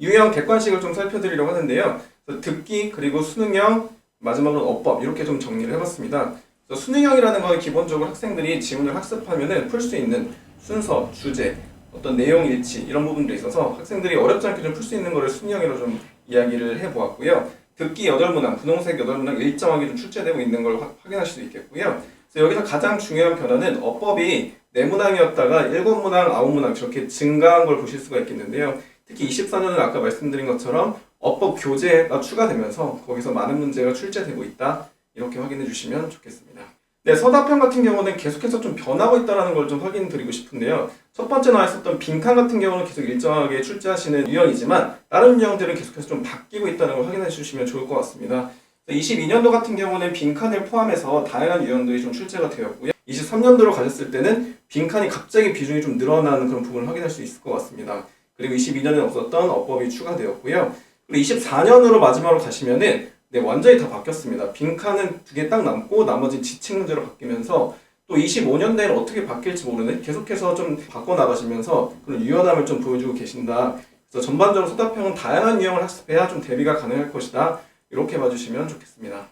유형 객관식을 좀 살펴드리려고 하는데요. 듣기 그리고 수능형 마지막으로 어법 이렇게 좀 정리를 해봤습니다. 수능형이라는 건 기본적으로 학생들이 지문을 학습하면은 풀수 있는 순서, 주제, 어떤 내용 일치 이런 부분들이 있어서 학생들이 어렵지 않게 좀 풀 수 있는 거를 수능형으로 좀 이야기를 해보았고요. 듣기 여덟 문항, 분홍색 여덟 문항 일정하게 좀 출제되고 있는 걸 확- 확인할 수 있겠고요. 그래서 여기서 가장 중요한 변화는 어법이 네 문항이었다가 일곱 문항, 아홉 문항 저렇게 증가한 걸 보실 수가 있겠는데요. 특히 24년은 아까 말씀드린 것처럼 어법 교재가 추가되면서 거기서 많은 문제가 출제되고 있다. 이렇게 확인해 주시면 좋겠습니다. 네, 서답형 같은 경우는 계속해서 좀 변하고 있다는 걸 좀 확인 드리고 싶은데요. 첫 번째 나와 있었던 빈칸 같은 경우는 계속 일정하게 출제하시는 유형이지만 다른 유형들은 계속해서 좀 바뀌고 있다는 걸 확인해 주시면 좋을 것 같습니다. 22년도 같은 경우는 빈칸을 포함해서 다양한 유형들이 좀 출제가 되었고요. 23년도로 가셨을 때는 빈칸이 갑자기 비중이 좀 늘어나는 그런 부분을 확인할 수 있을 것 같습니다. 그리고 22년에 없었던 어법이 추가되었고요. 그리고 24년으로 마지막으로 가시면은 네, 완전히 다 바뀌었습니다. 빈칸은 두 개 딱 남고 나머지 지칭 문제로 바뀌면서 또 25년대에는 어떻게 바뀔지 모르는 계속해서 좀 바꿔나가시면서 그런 유연함을 좀 보여주고 계신다. 그래서 전반적으로 소답형은 다양한 유형을 학습해야 좀 대비가 가능할 것이다. 이렇게 봐주시면 좋겠습니다.